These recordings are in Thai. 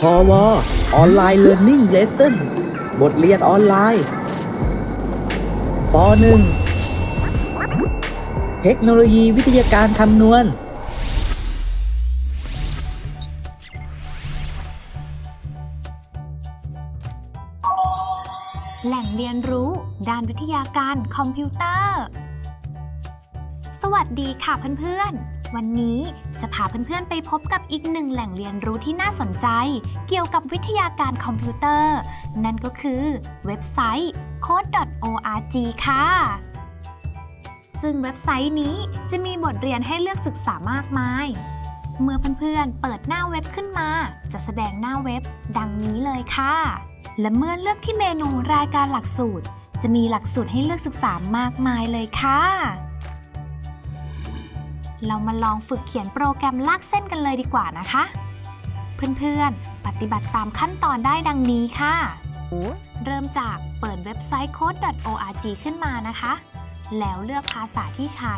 พอวออนไลน์เรียน i ิ g งเลส o n บทเรียนออนไลน์ป .1 เทคโนโลยีวิทยาการคำนวณ แหล่งเรียนรู้ ด้านวิทยาการคอมพิวเตอร์ สวัสดีค่ะเพื่อนๆ วันนี้จะพาเพื่อนๆไปพบกับอีกหนึ่งแหล่งเรียนรู้ที่น่าสนใจ เกี่ยวกับวิทยาการคอมพิวเตอร์ นั่นก็คือเว็บไซต์ code.org ค่ะ ซึ่งเว็บไซต์นี้จะมีบทเรียนให้เลือกศึกษามากมาย เมื่อเพื่อนๆเปิดหน้าเว็บขึ้นมา จะแสดงหน้าเว็บดังนี้เลยค่ะ และเมื่อเลือกที่เมนูรายการหลักสูตร จะมีหลักสูตรให้เลือกศึกษามากมายเลยค่ะ เรามาลองฝึกเขียนโปรแกรมลากเส้นกันเลยดีกว่านะคะ เพื่อนๆ ปฏิบัติตามขั้นตอนได้ดังนี้ค่ะ เริ่มจากเปิดเว็บไซต์ code.org ขึ้นมานะคะ แล้วเลือกภาษาที่ใช้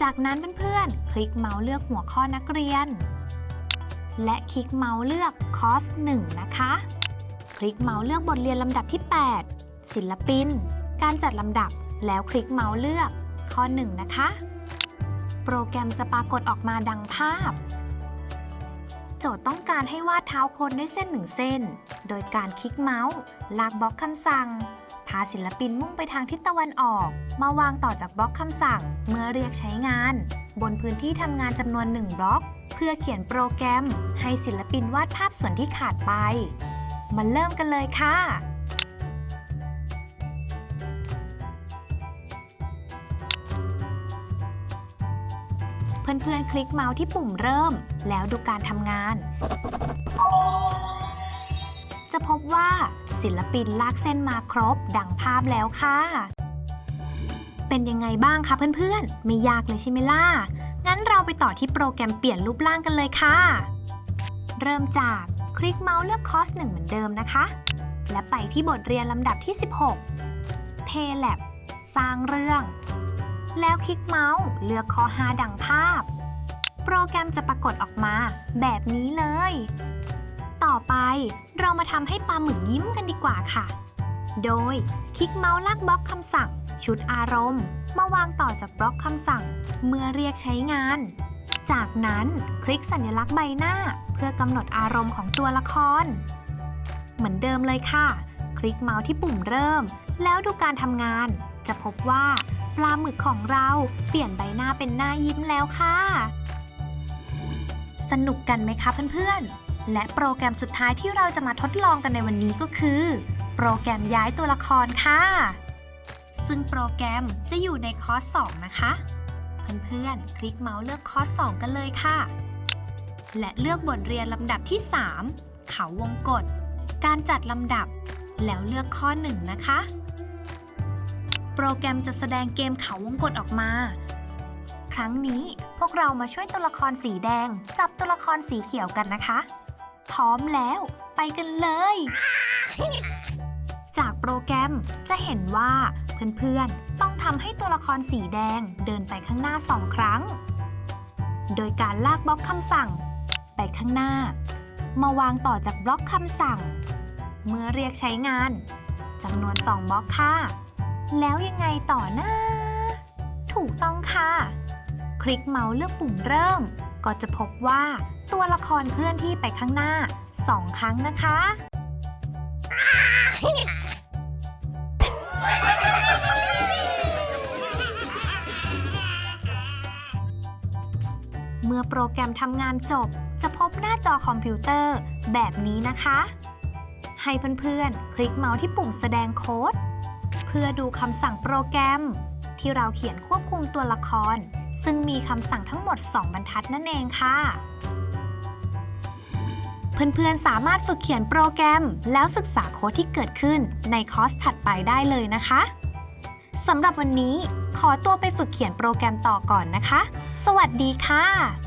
จากนั้นเพื่อนๆ คลิกเมาส์เลือกหัวข้อนักเรียน และคลิกเมาส์เลือกคอร์ส1นะคะ คลิกเมาส์เลือกบทเรียนลำดับที่ 8 ศิลปิน การจัดลำดับ แล้วคลิกเมาส์เลือกข้อ 1 นะคะ โปรแกรมจะปรากฏออกมาดังภาพ โจทย์ต้องการให้วาดเท้าคนด้วยเส้นหนึ่งเส้น โดยการคลิกเมาส์ลากบล็อกคำสั่ง พาศิลปินมุ่งไปทางทิศตะวันออก มาวางต่อจากบล็อกคำสั่ง เมื่อเรียกใช้งาน บนพื้นที่ทำงานจำนวน1บล็อก เพื่อเขียนโปรแกรม ให้ศิลปินวาดภาพส่วนที่ขาดไป มาเริ่มกันเลยค่ะ เพื่อนๆ คลิกเมาส์ที่ปุ่มเริ่ม แล้วดูการทำงาน จะพบว่าศิลปินลากเส้นมาครบ ดังภาพแล้วค่ะ เป็นยังไงบ้างคะเพื่อนๆ ไม่ยากเลยใช่ไหมล่ะ งั้นเราไปต่อที่โปรแกรมเปลี่ยนรูปร่างกันเลยค่ะ เริ่มจากคลิกเมาส์เลือกคอร์ส1เหมือนเดิมนะคะ และไปที่บทเรียนลำดับที่ 16 PayLab สร้างเรื่อง แล้วคลิกเมาส์เลือกข้อ5ดังภาพ โปรแกรมจะปรากฏออกมา แบบนี้เลย ต่อไปเรามาทำให้ปลาหมึกยิ้มกันดีกว่าค่ะ โดยคลิกเมาส์ลากบล็อกคำสั่ง ชุดอารมณ์ มาวางต่อจากบล็อกคำสั่ง เมื่อเรียกใช้งาน จากนั้นคลิกสัญลักษณ์ใบหน้า เพื่อกำหนดอารมณ์ของตัวละคร เหมือนเดิมเลยค่ะ คลิกเมาส์ที่ปุ่มเริ่ม แล้วดูการทำงาน จะพบว่า ปลาหมึกของเราเปลี่ยนใบหน้าเป็นหน้ายิ้มแล้วค่ะ สนุกกันไหมคะเพื่อนๆ และโปรแกรมสุดท้ายที่เราจะมาทดลองกันในวันนี้ก็คือ โปรแกรมย้ายตัวละครค่ะ ซึ่งโปรแกรมจะอยู่ในคอร์ส 2 นะคะ เพื่อนๆ คลิกเมาส์เลือกคอร์ส 2 กันเลยค่ะ และเลือกบทเรียนลำดับที่ 3 เขาวงกฏการจัดลำดับ แล้วเลือกข้อ 1 นะคะ โปรแกรมจะแสดงเกมเขาวงกฏออกมา ครั้งนี้พวกเรามาช่วยตัวละครสีแดง จับตัวละครสีเขียวกันนะคะ พร้อมแล้วไปกันเลย จากโปรแกรมจะเห็นว่าเพื่อนๆ ต้องทำให้ตัวละครสีแดงเดินไปข้างหน้าสองครั้ง โดยการลากบล็อกคำสั่ง ไปข้างหน้า มาวางต่อจากบล็อกคำสั่ง เมื่อเรียกใช้งานจำนวน 2 บล็อกค่ะ แล้วยังไงต่อนะถูกต้องค่ะ คลิกเมาส์เลือกปุ่มเริ่ม ก็จะพบว่าตัวละครเคลื่อนที่ไปข้างหน้า2ครั้งนะคะ เมื่อโปรแกรมทำงานจบ จะพบหน้าจอคอมพิวเตอร์แบบนี้นะคะ ให้เพื่อนๆ คลิกเมาส์ที่ปุ่มแสดงโค้ด เพื่อดูคำสั่งโปรแกรม ที่เราเขียนควบคุมตัวละคร ซึ่งมีคำสั่งทั้งหมด 2 บรรทัดนั่นเองค่ะ เพื่อนๆ สามารถฝึกเขียนโปรแกรม แล้วศึกษาโค้ดที่เกิดขึ้นในคอร์สถัดไปได้เลยนะคะสำหรับวันนี้ขอตัวไปฝึกเขียนโปรแกรมต่อก่อนนะคะ สวัสดีค่ะ